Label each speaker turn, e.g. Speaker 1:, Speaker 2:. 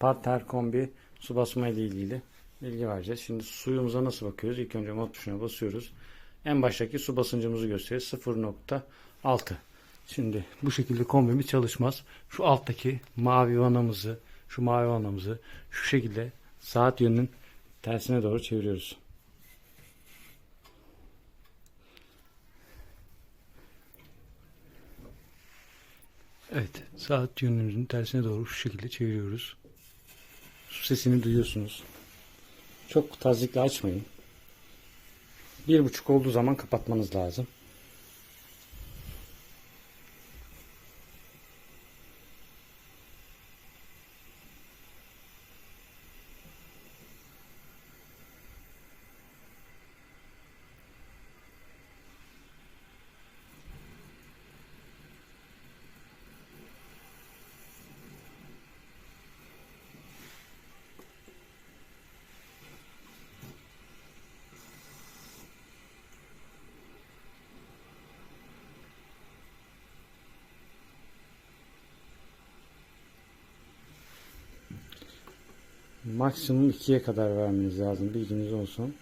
Speaker 1: parter kombi su basma ile ilgili bilgi vereceğiz. Şimdi suyumuza nasıl bakıyoruz? İlk önce mod tuşuna basıyoruz. En baştaki su basıncımızı gösteriyor. 0.6. Şimdi bu şekilde kombimiz çalışmaz. Şu alttaki mavi vanamızı, şu mavi vanamızı şu şekilde saat yönünün tersine doğru çeviriyoruz. Evet, saat yönümüzün tersine doğru şu şekilde çeviriyoruz. Sesini duyuyorsunuz. Çok tazikle açmayın. Bir buçuk olduğu zaman kapatmanız lazım. Maksimum 2'ye kadar vermeniz lazım. Bilginiz olsun.